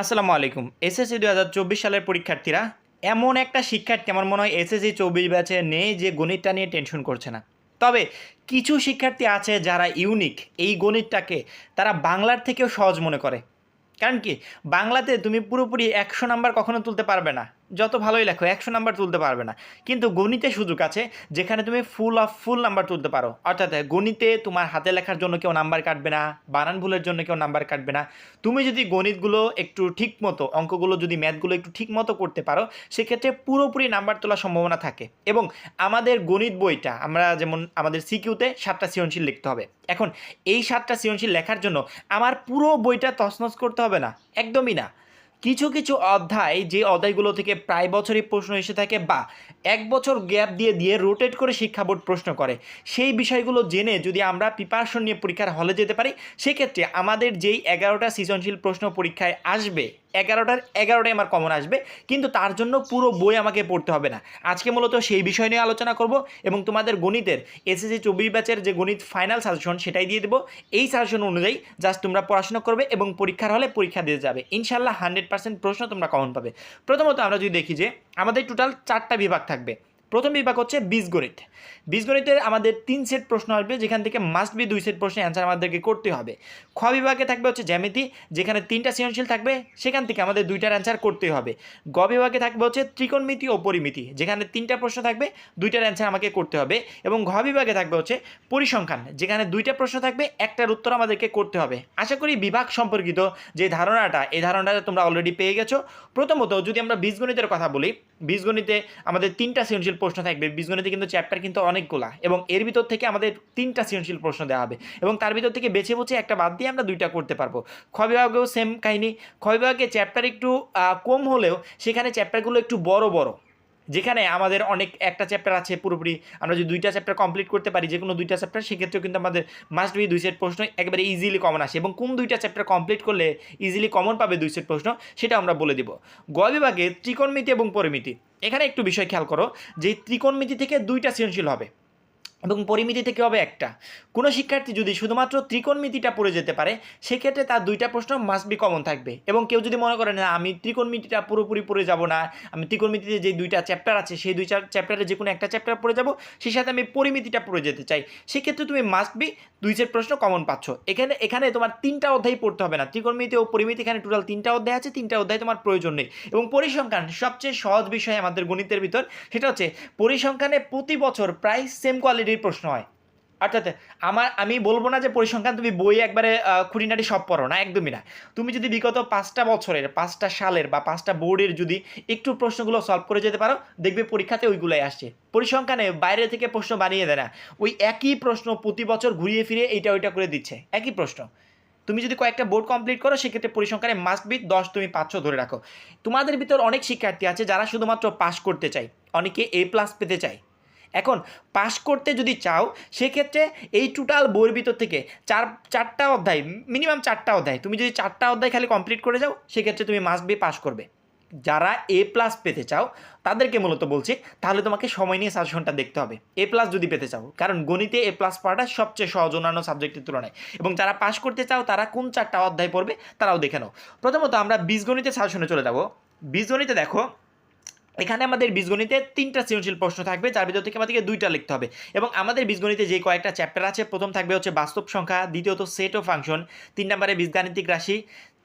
আসসালামু আলাইকুম। এসএসসি দু হাজার চব্বিশ সালের পরীক্ষার্থীরা, এমন একটা শিক্ষার্থী আমার মনে হয় এসএসসি চব্বিশ ব্যাচে নেই যে গণিতটা নিয়ে টেনশন করছে না। তবে কিছু শিক্ষার্থী আছে যারা ইউনিক এই গণিতটাকে তারা বাংলার থেকেও সহজ মনে করে। কারণ কি? বাংলাতে তুমি পুরোপুরি একশো নাম্বার কখনো তুলতে পারবে না। যত ভালোই লেখো, একশো নাম্বার তুলতে পারবে না। কিন্তু গণিতে সুযোগ আছে, যেখানে তুমি ফুল অফ ফুল নাম্বার তুলতে পারো। অর্থাৎ গণিতে তোমার হাতে লেখার জন্য কেউ নাম্বার কাটবে না, বানান ভুলের জন্য কেউ নাম্বার কাটবে না। তুমি যদি গণিতগুলো একটু ঠিক মতো, অঙ্কগুলো যদি ম্যাথগুলো একটু ঠিক মতো করতে পারো, সেক্ষেত্রে পুরোপুরি নাম্বার তোলার সম্ভাবনা থাকে। এবং আমাদের গণিত বইটা, আমরা যেমন আমাদের সিকিউতে সাতটা সৃজনশীল লিখতে হবে। এখন, এই সাতটা সৃজনশীল লেখার জন্য আমার পুরো বইটা তছনছ করতে হবে না, একদমই না। কিছু কিছু অধ্যায় যে অধ্যায়গুলো থেকে প্রায় বছরই প্রশ্ন এসে থাকে বা এক বছর গ্যাপ দিয়ে দিয়ে রোটেট করে শিক্ষা বোর্ড প্রশ্ন করে, সেই বিষয়গুলো জেনে যদি আমরা প্রিপারেশন নিয়ে পরীক্ষার হলে যেতে পারি, সেক্ষেত্রে আমাদের যেই এগারোটা সৃজনশীল প্রশ্ন পরীক্ষায় আসবে এগারোটার এগারোটাই আমার কমন আসবে, কিন্তু তার জন্য পুরো বই আমাকে পড়তে হবে না। আজকে মূলত সেই বিষয় নিয়ে আলোচনা করব এবং তোমাদের গণিতের এসএসসি চব্বিশ ব্যাচের যে গণিত ফাইনাল সাজেশন সেটাই দিয়ে দেবো। এই সাজেশন অনুযায়ী জাস্ট তোমরা পড়াশোনা করবে এবং পরীক্ষার হলে পরীক্ষা দিয়ে যাবে। ইনশাল্লাহ হান্ড্রেড পার্সেন্ট প্রশ্ন তোমরা কমন পাবে। প্রথমত আমরা যদি দেখি যে আমাদের টোটাল চারটা বিভাগ থাকবে। প্রথম বিভাগ হচ্ছে বীজগণিত। বীজগণিতের আমাদের তিন সেট প্রশ্ন আসবে, যেখান থেকে মাস্ট বি দুই সেট প্রশ্নের অ্যান্সার আমাদেরকে করতে হবে। খ বিভাগে থাকবে হচ্ছে জ্যামিতি, যেখানে তিনটা সৃজনশীল থাকবে, সেখান থেকে আমাদের দুইটার অ্যান্সার করতে হবে। গ বিভাগে থাকবে হচ্ছে ত্রিকোণমিতি ও পরিমিতি, যেখানে তিনটা প্রশ্ন থাকবে, দুইটার অ্যান্সার আমাকে করতে হবে। এবং ঘ বিভাগে থাকবে হচ্ছে পরিসংখ্যান, যেখানে দুইটা প্রশ্ন থাকবে, একটার উত্তর আমাদেরকে করতে হবে। আশা করি বিভাগ সম্পর্কিত যে ধারণাটা, এই ধারণাটা তোমরা অলরেডি পেয়ে গেছো। প্রথমত যদি আমরা বীজগণিতের কথা বলি, বীজগণিতে আমাদের তিনটা সৃজনশীল প্রশ্ন থাকবে। বীজগণিতে কিন্তু চ্যাপ্টার কিন্তু অনেকগুলা এবং এর ভিতর থেকে আমাদের তিনটা সৃজনশীল প্রশ্ন দেওয়া হবে এবং তার ভিতর থেকে বেছে বুঝে একটা বাদ দিয়ে আমরা দুইটা করতে পারব। খ বিভাগেও সেম কাহিনী। খ বিভাগে চ্যাপ্টার একটু কম হলেও সেখানে চ্যাপ্টারগুলো একটু বড় বড়। যেখানে আমাদের অনেক একটা চ্যাপ্টার আছে পুরোপুরি। আমরা যদি দুইটা চ্যাপ্টার কমপ্লিট করতে পারি যে কোনো দুইটা চ্যাপ্টার সেক্ষেত্রেও কিন্তু আমাদের মাস্ট বি দুই সেট প্রশ্ন একেবারে ইজিলি কমন আসে এবং কোন দুইটা চ্যাপ্টার কমপ্লিট করলে ইজিলি কমন পাবে দুই সেট প্রশ্ন, সেটা আমরা বলে দিব। গ বিভাগে ত্রিকোণমিতি এবং পরিমিতি। এখানে একটু বিষয় খেয়াল করো যে ত্রিকোণমিতি থেকে দুইটা সৃজনশীল হবে। এবং পরিমিতি থেকে হবে একটা? কোনো শিক্ষার্থী যদি শুধুমাত্র ত্রিকোণমিতিটা পড়ে যেতে পারে, সেক্ষেত্রে তার দুইটা প্রশ্ন মাস্ট বি কমন থাকবে। এবং কেউ যদি মনে করে, না, আমি ত্রিকোণমিতিটা পুরোপুরি পড়ে যাব না, আমি ত্রিকোণমিতিতে যে দুইটা চ্যাপ্টার আছে, সেই দুই চার চ্যাপ্টারে যে কোনো একটা চ্যাপ্টার পড়ে যাব, সেই সাথে আমি পরিমিতিটা পড়ে যেতে চাই। সেক্ষেত্রে তুমি মাস্ট বি দুই সেট প্রশ্ন কমন পাচ্ছ। এখানে এখানে তোমার তিনটা অধ্যায় পড়তে হবে না। ত্রিকোণমিতি ও পরিমিতি, এখানে টোটাল তিনটা অধ্যায় আছে, তিনটা অধ্যায় তোমার প্রয়োজন নেই। এবং পরিসংখ্যান সবচেয়ে সহজ বিষয় আমাদের গণিতের ভিতর, সেটা হচ্ছে, পরিসংখ্যানে প্রতি বছর প্রায় সেম কোয়ালিটির প্রশ্ন হয়। অর্থাৎ আমার, আমি বলব না যে পরিসংখ্যান, তুমি বই একবারে খুঁটিনাটি সব পড়ো না, একদমই না। তুমি যদি বিগত পাঁচটা বছরের, পাঁচটা সালের বা পাঁচটা বোর্ডের যদি একটু প্রশ্নগুলো সলভ করে যেতে পারো, দেখবে পরীক্ষাতে ওইগুলোই আসছে। পরিসংখ্যানে বাইরে থেকে প্রশ্ন বানিয়ে দেয় না। ওই একই প্রশ্ন প্রতি বছর ঘুরিয়ে ফিরে এইটা ওইটা করে দিচ্ছে। একই প্রশ্ন। তুমি যদি কয়েকটা বোর্ড কমপ্লিট করো, সেক্ষেত্রে পরিসংখ্যানে মাস্ট বি দশ, তুমি পাঁচশো ধরে রাখো। তোমাদের ভিতর অনেক শিক্ষার্থী আছে যারা শুধুমাত্র পাস করতে চায়। অনেকে এ প্লাস পেতে চায়। এখন পাস করতে যদি চাও, সেক্ষেত্রে এই টোটাল বইয়ের ভিতর থেকে চার, চারটা অধ্যায় মিনিমাম চারটা অধ্যায়, তুমি যদি চারটা অধ্যায় খালি কমপ্লিট করে যাও, সেক্ষেত্রে তুমি মাস্ট বি পাস করবে। যারা এ প্লাস পেতে চাও, তাদেরকে মূলত বলছি, তাহলে তোমাকে সময় নিয়ে সাজেশনটা দেখতে হবে। এ প্লাস যদি পেতে চাও, কারণ গণিতে এ প্লাস পড়াটা সবচেয়ে সহজ অন্যান্য সাবজেক্টের তুলনায়। এবং যারা পাস করতে চাও, তারা কোন চারটা অধ্যায় পড়বে, তারাও দেখে নাও। প্রথমত আমরা বীজগণিতের সাজেশনে চলে যাব। বীজগণিতে দেখো এখানে আমাদের বীজগণিতে তিনটা সৃজনশীল প্রশ্ন থাকবে, যার ভিতর থেকে আমাদেরকে দুইটা লিখতে হবে। এবং আমাদের বীজগণিতে যে কয়েকটা চ্যাপ্টার আছে, প্রথম থাকবে হচ্ছে বাস্তব সংখ্যা, দ্বিতীয়ত সেট ও ফাংশন তিন নম্বরে বীজগাণিতিক রাশি,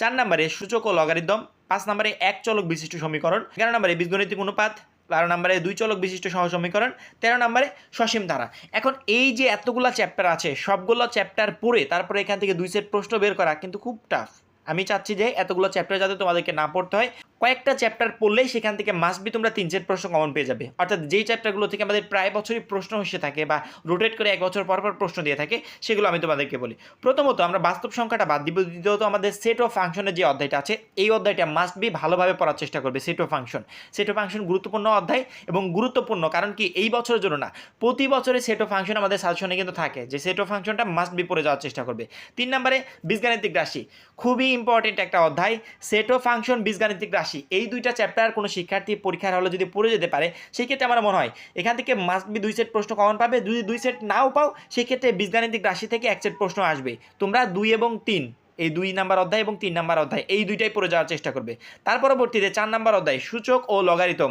চার নম্বরে সূচক ও লগারিদম, পাঁচ নম্বরে এক চলক বিশিষ্ট সমীকরণ, এগারো নম্বরে বীজগণিতিক অনুপাত, বারো নম্বরে দুই চলক বিশিষ্ট সহ সমীকরণ, তেরো নম্বরে সসীম ধারা। এখন এই যে এতগুলো চ্যাপ্টার আছে, সবগুলো চ্যাপ্টার পড়ে তারপরে এখান থেকে দুই সেট প্রশ্ন বের করা কিন্তু খুব টাফ আমি চাচ্ছি যে এতগুলো চ্যাপ্টার যাতে তোমাদেরকে না পড়তে হয়। কয়েকটা চ্যাপ্টার পড়লেই সেখান থেকে মাস্ট বি তোমরা তিন চার প্রশ্ন কমন পেয়ে যাবে। অর্থাৎ যেই চ্যাপ্টারগুলো থেকে আমাদের প্রায় বছরই প্রশ্ন এসে থাকে বা রোটেট করে এক বছর পর পর প্রশ্ন দিয়ে থাকে, সেগুলো আমি তোমাদেরকে বলি। প্রথমত আমরা বাস্তব সংখ্যাটা বাদ দিব, দ্বিতীয়ত আমাদের সেট অফ ফাংশনের যে অধ্যায়টা আছে, এই অধ্যায়টা মাস্ট বি ভালোভাবে পড়ার চেষ্টা করবে set of function set of function গুরুত্বপূর্ণ অধ্যায় এবং গুরুত্বপূর্ণ, কারণ কি এই বছরের জন্য না, প্রতি বছরে সেট অফ ফাংশন আমাদের সাজেশনে কিন্তু থাকে যে সেট অফ ফাংশনটা মাস্ট বি পড়ে যাওয়ার চেষ্টা করবে। তিন নম্বরে বীজগাণিতিক রাশি। খুবই ইম্পর্টেন্ট একটা অধ্যায়। সেট অফ ফাংশন বীজগাণিতিক রাশি এই দুইটা চ্যাপ্টার কোনো শিক্ষার্থী পরীক্ষার হলে যদি পড়ে যেতে পারে, সেক্ষেত্রে আমার মনে হয় এখান থেকে মাস্ট বি দুই সেট প্রশ্ন কমন পাবে। যদি দুই সেট নাও পাও, সেক্ষেত্রে বীজগাণিতিক রাশি থেকে এক সেট প্রশ্ন আসবে। তোমরা দুই এবং তিন, এই দুই নাম্বার অধ্যায় এবং তিন নাম্বার অধ্যায়, এই দুইটাই পড়ে যাওয়ার চেষ্টা করবে। তার পরবর্তীতে চার নাম্বার অধ্যায়, সূচক ও লগারিতম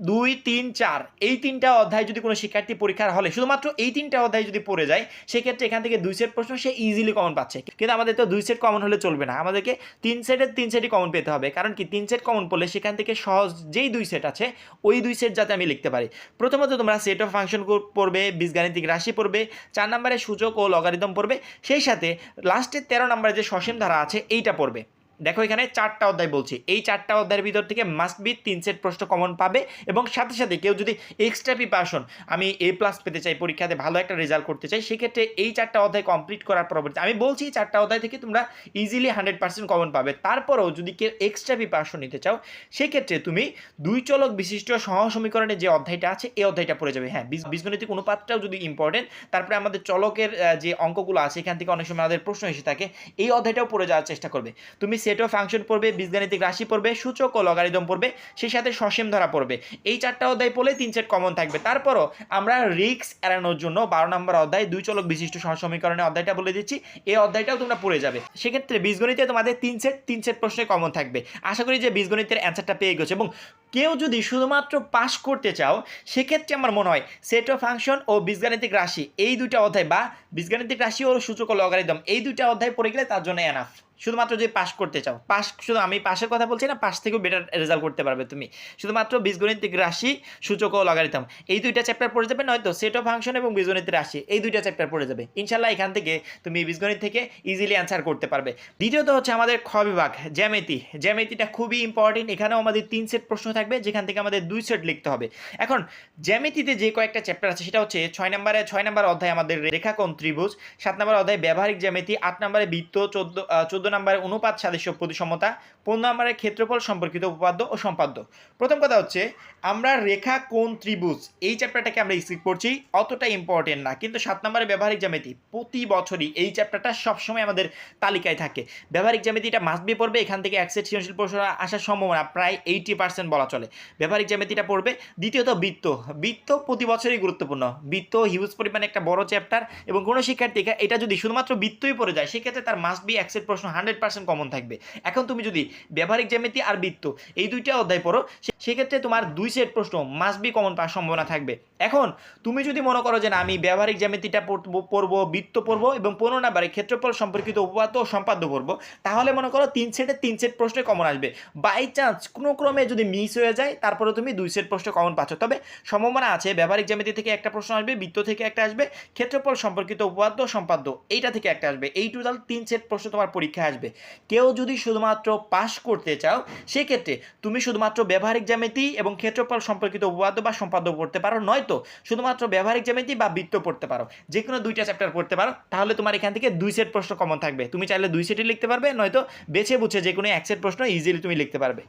দুই, তিন, চার, এই তিনটা অধ্যায় যদি কোনো শিক্ষার্থী পরীক্ষার হলে, শুধুমাত্র এই তিনটা অধ্যায় যদি পড়ে যায়, সেক্ষেত্রে এখান থেকে দুই সেট প্রশ্ন সে ইজিলি কমন পাচ্ছে। কিন্তু আমাদের তো দুই সেট কমন হলে চলবে না। আমাদেরকে তিন সেটের তিন সেটই কমন পেতে হবে। কারণ কি, তিন সেট কমন পড়লে সেখান থেকে সহজ যেই দুই সেট আছে, ওই দুই সেট যাতে আমি লিখতে পারি। প্রথমত তোমরা সেট অফ ফাংশন পড়বে, বীজগাণিতিক রাশি পড়বে, চার নম্বরে সূচক ও লগারিদম পড়বে, সেই সাথে লাস্টের তেরো নম্বরে যে সসীম ধারা আছে, এইটা পড়বে। দেখো এখানে চারটা অধ্যায় বলছি। এই চারটা অধ্যায়ের ভিতর থেকে মাস্ট বি তিন সেট প্রশ্ন কমন পাবে এবং সাথে সাথে কেউ যদি এক্সট্রা প্রিপারেশন আমি এ প্লাস পেতে চাই, পরীক্ষাতে ভালো একটা রেজাল্ট করতে চাই, সেক্ষেত্রে এই চারটা অধ্যায় কমপ্লিট করার পরবর্তী আমি বলছি চারটা অধ্যায় থেকে তোমরা ইজিলি হান্ড্রেড পার্সেন্ট কমন পাবে। তারপরেও যদি কেউ এক্সট্রা প্রিপারেশন নিতে চাও, সেক্ষেত্রে তুমি দুই চলক বিশিষ্ট সহ সমীকরণের যে অধ্যায়টা আছে, এই অধ্যায়টা পড়ে যাবে। হ্যাঁ বীজ- বীজগণিতিক অনুপাতটাও যদি ইম্পর্টেন্ট তারপরে আমাদের চলকের যে অঙ্কগুলো আছে, এখান থেকে অনেক সময় আমাদের প্রশ্ন এসে থাকে, এই অধ্যায়টাও পড়ে যাওয়ার চেষ্টা করবে। তুমি সেট অফ ফাংশন পড়বে, বীজগাণিতিক রাশি পড়বে, সূচক ও লগারিদম পড়বে, সেই সাথে সসীম ধরা পড়বে। এই চারটা অধ্যায় পড়লে তিন সেট কমন থাকবে। তারপরও আমরা রিক্স এড়ানোর জন্য বারো নম্বর অধ্যায় দুই চলক বিশিষ্ট সহসমীকরণের অধ্যায়টা বলে দিচ্ছি। এই অধ্যায়টাও তোমরা পড়ে যাবে। সেক্ষেত্রে বীজগণিতে তোমাদের তিন সেট তিন সেট প্রশ্নে কমন থাকবে। আশা করি যে বীজগণিতের অ্যান্সারটা পেয়ে গেছে। এবং কেউ যদি শুধুমাত্র পাস করতে চাও, সেক্ষেত্রে আমার মনে হয় সেট অফ ফাংশন ও বীজগাণিতিক রাশি, এই দুইটা অধ্যায় বা বীজগাণিতিক রাশি ও সূচক লগারিদম এই দুইটা অধ্যায় পড়ে গেলে তার জন্য এনাফ শুধুমাত্র যদি পাস করতে চাও পাস শুধু আমি পাশের কথা বলছি না, পাশ থেকেও বেটার রেজাল্ট করতে পারবে তুমি। শুধুমাত্র বীজগণিতিক রাশি, সূচক ও লগারিদম, এই দুইটা চ্যাপ্টার পড়ে যাবে, নয়তো সেট অফ ফাংশন এবং বীজগণিত রাশি, এই দুইটা চ্যাপ্টার পড়ে যাবে। ইনশাল্লাহ এখান থেকে তুমি বীজগণিত থেকে ইজিলি অ্যান্সার করতে পারবে। দ্বিতীয়ত হচ্ছে আমাদের খ বিভাগ, জ্যামিতি। জ্যামিতিটা খুবই ইম্পর্টেন্ট এখানেও আমাদের তিন সেট প্রশ্ন থাকবে, যেখান থেকে আমাদের দুই সেট লিখতে হবে। এখন, জ্যামিতিতে যে কয়েকটা চ্যাপ্টার আছে, সেটা হচ্ছে ছয় নম্বরে, ছয় নম্বর অধ্যায় আমাদের রেখাকোণ ত্রিভুজ, সাত নম্বর অধ্যায় ব্যবহারিক জ্যামিতি, আট নম্বরে বৃত্ত, চোদ্দ চোদ্দ নম্বরে অনুপাত সাদৃশ্য প্রতিসমতা, পনেরো নম্বরে ক্ষেত্রফল সম্পর্কিত উপপাদ্য ও সম্পাদ্য। প্রথম কথা হচ্ছে, আমরা রেখা কোন ত্রিভুজ, এই চ্যাপ্টারটাকে আমরা স্কিপ করছি, অতটা ইম্পর্টেন্ট না। কিন্তু সাত নম্বরে ব্যবহারিক জ্যামিতি, প্রতি বছরই এই চ্যাপ্টারটা সবসময় আমাদের তালিকায় থাকে। ব্যবহারিক জ্যামিতিটা মাস্ট বি পড়বে, এখান থেকে একসেট সৃজনশীল প্রশ্ন আসার সম্ভাবনা প্রায় এইটি পার্সেন্ট বলা চলে। ব্যবহারিক জ্যামিতিটা পড়বে। দ্বিতীয়ত বৃত্ত। বৃত্ত প্রতি বছরই গুরুত্বপূর্ণ। বৃত্ত হিউজ পরিমাণে একটা বড় চ্যাপ্টার এবং কোনো শিক্ষার্থীকে এটা যদি শুধুমাত্র বৃত্তই পড়ে যায়, সেক্ষেত্রে তার মাস্ট বি একসেট প্রশ্ন হান্ড্রেড পার্সেন্ট কমন থাকবে। এখন তুমি যদি ব্যবহারিক জ্যামিতি আর বৃত্ত এই দুইটা অধ্যায় পড়ো সেক্ষেত্রে তোমার দুই সেট প্রশ্ন মাস্ট বি কমন পাওয়ার সম্ভাবনা থাকবে। এখন তুমি যদি মনে করো যে না, আমি ব্যবহারিক জ্যামিতিটা পড়ব, বৃত্ত পড়ব এবং পনেরো নাম্বারে ক্ষেত্রফল সম্পর্কিত উপপাদ্য ও সম্পাদ্য পড়ব, তাহলে মনে করো তিন সেটে তিন সেট প্রশ্নে কমন আসবে। বাই চান্স কোনো ক্রমে যদি মিস হয়ে যায়, তারপরে তুমি দুই সেট প্রশ্ন কমন পাচ্ছ। তবে সম্ভাবনা আছে, ব্যবহারিক জ্যামিতি থেকে একটা প্রশ্ন আসবে, বৃত্ত থেকে একটা আসবে, ক্ষেত্রফল সম্পর্কিত উপপাদ্য ও সম্পাদ্য এইটা থেকে একটা আসবে। এই টোটাল তিন সেট প্রশ্ন তোমার পরীক্ষায় আসবে। কেউ যদি শুধুমাত্র পাস করতে চাও, সেক্ষেত্রে তুমি শুধুমাত্র ব্যবহারিক জ্যামিতি এবং ক্ষেত্রফল সম্পর্কিত উপপাদ্য বা সম্পাদ্য পড়তে পারো নয়তো শুধুমাত্র ব্যবহারিক জ্যামিতি বা বৃত্ত পড়তে পারো। যে কোনো দুইটা চ্যাপ্টার পড়তে পারো, তাহলে তোমার এখান থেকে দুই সেট প্রশ্ন কমন থাকবে। তুমি চাইলে দুই সেটই লিখতে পারবে, নয়তো বেছে বুঝে যে কোনো এক সেট প্রশ্ন ইজিলি তুমি লিখতে পারবে।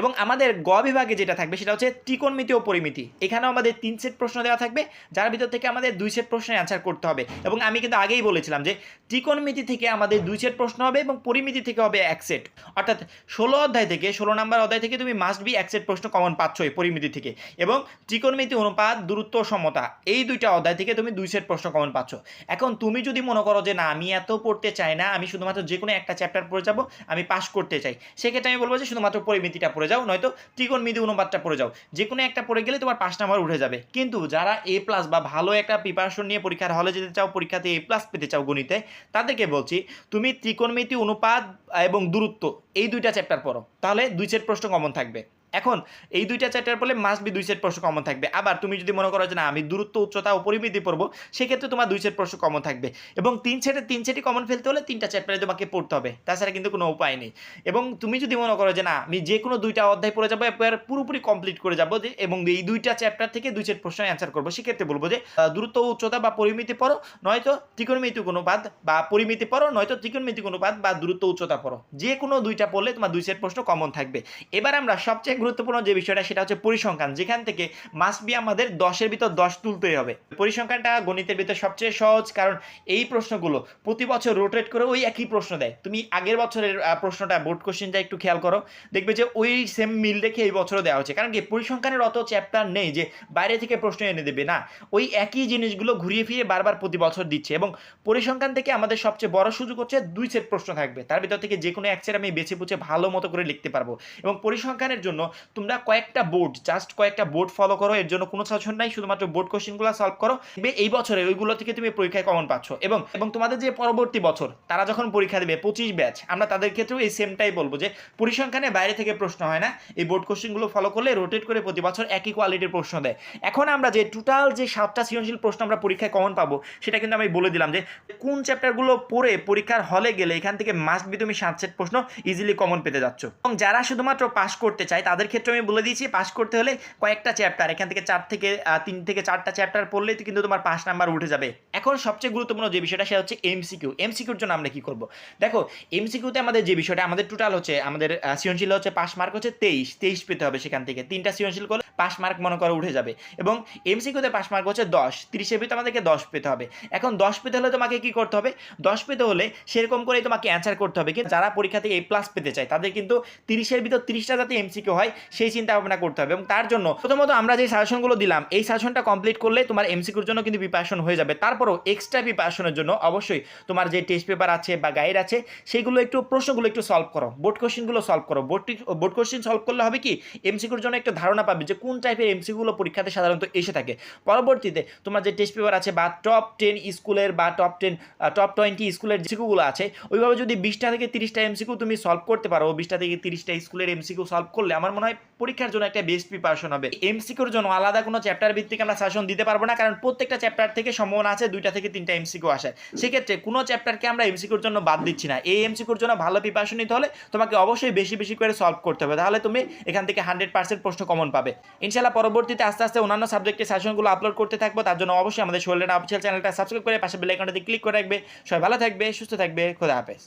এবং আমাদের গ বিভাগে যেটা থাকবে সেটা হচ্ছে ত্রিকোণমিতি ও পরিমিতি। এখানেও আমাদের তিন সেট প্রশ্ন দেওয়া থাকবে, যার ভিতর থেকে আমাদের দুই সেট প্রশ্নের অ্যান্সার করতে হবে। এবং আমি কিন্তু আগেই বলেছিলাম যে ত্রিকোণমিতি থেকে আমাদের দুই সেট প্রশ্ন হবে এবং পরিমিতি থেকে হবে এক সেট। অর্থাৎ ষোলো অধ্যায় থেকে, ষোলো নাম্বার অধ্যায় থেকে তুমি মাস্ট বি এক সেট প্রশ্ন কমন পাচ্ছই পরিমিতি থেকে। এবং ত্রিকোণমিতি অনুপাত, দূরত্ব সমতা, এই দুইটা অধ্যায় থেকে তুমি দুই সেট প্রশ্ন কমন পাচ্ছ। এখন তুমি যদি মনে করো যে না, আমি এত পড়তে চাই না, আমি শুধুমাত্র যে কোনো একটা চ্যাপ্টার পড়ে যাব, আমি পাস করতে চাই, সেক্ষেত্রে আমি বলব যে শুধুমাত্র পরিমিতিটা পড়ে যাও, নয়তো ত্রিকোণমিতি অনুপাতটা পড়ে যাও। যে কোনো একটা পড়ে গেলে তোমার পাঁচ নাম্বার উঠে যাবে। কিন্তু যারা এ প্লাস বা ভালো একটা প্রিপারেশন নিয়ে পরীক্ষার হলে যেতে চাও, পরীক্ষাতে এ প্লাস পেতে চাও গণিতে, তাদেরকে বলছি, তুমি ত্রিকোণমিতি অনুপাত এবং দূরত্ব, এই দুইটা চ্যাপ্টার পড়ো। তাহলে দুই সেট প্রশ্ন কমন থাকবে। এখন এই দুইটা চ্যাপ্টার পড়লে মাস্ট বি দুই সেট প্রশ্ন কমন থাকবে। আবার তুমি যদি মনে করো যে না, আমি দূরত্ব, উচ্চতা ও পরিমিতি পড়ব, সেক্ষেত্রে তোমার দুই সেট প্রশ্ন কমন থাকবে। এবং তিন সেটে তিন সেটই কমন ফেলতে হলে তিনটা চ্যাপ্টারে তোমাকে পড়তে হবে। তাছাড়া কিন্তু কোনো উপায় নেই। এবং তুমি যদি মনে করো যে না, আমি যে কোনো দুইটা অধ্যায় পড়ে যাব এবার পুরোপুরি কমপ্লিট করে যাব যে, এবং এই দুইটা চ্যাপ্টার থেকে দুই সেট প্রশ্ন অ্যান্সার করব, সেক্ষেত্রে বলব যে দূরত্ব, উচ্চতা বা পরিমিতি পড়ো, নয়তো ত্রিকোণমিতি অনুপাত বা পরিমিতি পড়ো, নয়তো ত্রিকোণমিতি অনুপাত বা দূরত্ব, উচ্চতা পড়ো। যে কোনো দুইটা পড়লে তোমার দুই সেট প্রশ্ন কমন থাকবে। এবার আমরা সবচেয়ে গুরুত্বপূর্ণ যে বিষয়টা, সেটা হচ্ছে পরিসংখ্যান। যেখান থেকে মাস্ট বি আমাদের দশের ভিতর দশ তুলতেই হবে। পরিসংখ্যানটা গণিতের ভিতর সবচেয়ে সহজ, কারণ এই প্রশ্নগুলো প্রতি বছর রোটেট করে ওই একই প্রশ্ন দেয়। তুমি আগের বছরের প্রশ্নটা বোর্ড কোশ্চেনটা একটু খেয়াল করো, দেখবে যে ওই সেম মিল রেখে এই বছরও দেওয়া হচ্ছে। কারণ কি? পরিসংখ্যানের অত চ্যাপ্টার নেই যে বাইরে থেকে প্রশ্ন এনে দেবে, না। ওই একই জিনিসগুলো ঘুরিয়ে ফিরিয়ে বারবার প্রতি বছর দিচ্ছে এবং পরিসংখ্যান থেকে আমাদের সবচেয়ে বড় সুযোগ হচ্ছে দুই সেট প্রশ্ন থাকবে। তার ভিতর থেকে যে কোনো এক সেট আমি বেছে বুঝে ভালো মতো করে লিখতে পারব। এবং পরিসংখ্যানের জন্য তোমরা কয়েকটা বোর্ড জাস্ট কয়েকটা বোর্ড ফলো করো, এর জন্য কোনো সাজেশন নাই, শুধুমাত্র বোর্ড কোশ্চেনগুলো সলভ করো। এই বছরে ওইগুলো থেকে তুমি পরীক্ষায় কমন পাচ্ছ। এবং এবং তোমাদের যে পরবর্তী বছর, তারা যখন পরীক্ষা দেবে, পঁচিশ ব্যাচ আমরা তাদের ক্ষেত্রেও এই সেমটাই বলব যে, পরিসংখ্যানে বাইরে থেকে প্রশ্ন হয় না। এই বোর্ড কোশ্চেনগুলো ফলো করলে রোটেট করে প্রতি বছর একই কোয়ালিটির প্রশ্ন দেয়। এখন আমরা যে টোটাল যে সাতটা সৃজনশীল প্রশ্ন আমরা পরীক্ষায় কমন পাবো, সেটা কিন্তু আমি বলে দিলাম যে, কোন চ্যাপ্টারগুলো পড়ে পরীক্ষার হলে গেলে এখান থেকে মাস্ট বি তুমি সাত সেট প্রশ্ন ইজিলি কমন পেতে যাচ্ছ। এবং যারা শুধুমাত্র পাস করতে চায় তাদের ক্ষেত্রে আমি বলে দিয়েছি পাস করতে হলে কয়েকটা চ্যাপ্টার এখান থেকে চার থেকে তিন থেকে চারটা চ্যাপ্টার পড়লে কিন্তু তোমার পাস নাম্বার উঠে যাবে। এখন সবচেয়ে গুরুত্বপূর্ণ যে বিষয়টা, সেটা হচ্ছে এমসিকিউ এমসিকিউর জন্য আমরা কি করব? দেখো এমসিকিউতে আমাদের যে বিষয়টা, আমাদের টোটাল হচ্ছে, আমাদের সৃজনশীল হচ্ছে পাস মার্ক হচ্ছে তেইশ। তেইশ পেতে হবে সেখান থেকে। তিনটা সৃজনশীল করলে পাস মার্ক মনে করো উঠে যাবে। এবং এমসিকিউতে পাস মার্ক হচ্ছে দশ। তিরিশের ভিতরে আমাদেরকে দশ পেতে হবে। এখন দশ পেতে হলে তোমাকে কি করতে হবে? দশ পেতে হলে সেরকম করেই তোমাকে অ্যান্সার করতে হবে। কিন্তু যারা পরীক্ষা পরীক্ষাতে এ প্লাস পেতে চায়, তাদের কিন্তু তিরিশের ভিতর তিরিশটা যাতে এমসিকিউ হয়। সেই চিন্তা ভাবনা করতে হবে। এবং তার জন্য প্রথমত আমরা যে সাজেশনগুলো দিলাম, এই সাজেশনটা কমপ্লিট করলে তোমার এমসিকিউর জন্য কিন্তু প্রিপারেশন হয়ে যাবে। তারপরও এক্সট্রা প্রিপারেশনের জন্য অবশ্যই তোমার যে টেস্ট পেপার আছে বা গাইড আছে, সেগুলো একটু, প্রশ্নগুলো একটু সলভ করো। বোর্ড কোশ্চেনগুলো সলভ করো। বোর্ড বোর্ড কোশ্চেন সলভ করলে হবে কি এমসিকিউর জন্য একটা ধারণা পাবে যে কোন টাইপের এমসিকিউগুলো পরীক্ষাতে সাধারণত এসে থাকে। পরবর্তীতে তোমার যে টেস্ট পেপার আছে বা টপ টেন স্কুলের বা টপ টেন টপ টোয়েন্টি স্কুলের এমসিকিউগুলো আছে, ওইভাবে যদি বিশটা থেকে তিরিশটা এমসিকিউ তুমি সলভ করতে পারো, বিশটা থেকে তিরিশটা স্কুলের এমসিকিউ সলভ করলে আমার মনে হয় পরীক্ষার জন্য একটা বেস্ট প্রিপারেশন হবে। এমসিকিউর জন্য আলাদা কোনো চ্যাপ্টার ভিত্তিক আমরা সাজেশন দিতে পারব না, কারণ প্রত্যেকটা চ্যাপ্টার থেকে সম্ভাবনা আছে দুইটা থেকে তিনটা এমসিকিউ আসে সেক্ষেত্রে কোনো চ্যাপ্টারকে আমরা এমসিকিউর জন্য বাদ দিচ্ছি না। এই এমসিকিউর জন্য ভালো প্রিপারেশন নিতে হলে তোমাকে অবশ্যই বেশি বেশি করে সলভ করতে হবে। তাহলে তুমি এখান থেকে হান্ড্রেড পার্সেন্ট প্রশ্ন কমন পাবে। ইনশাল্লাহ পরবর্তীতে আস্তে আস্তে অন্যান্য সাবজেক্টের সাজেশনগুলো আপলোড করতে থাকব। তার জন্য অবশ্যই আমাদের শরীরের অফিসিয়াল চ্যানেলটা সাবস্ক্রাইব করে পাশে বেল আইকনটাতে ক্লিক করে রাখবে। সবাই ভালো থাকবে, সুস্থ থাকবে, খোদা হাফেজ।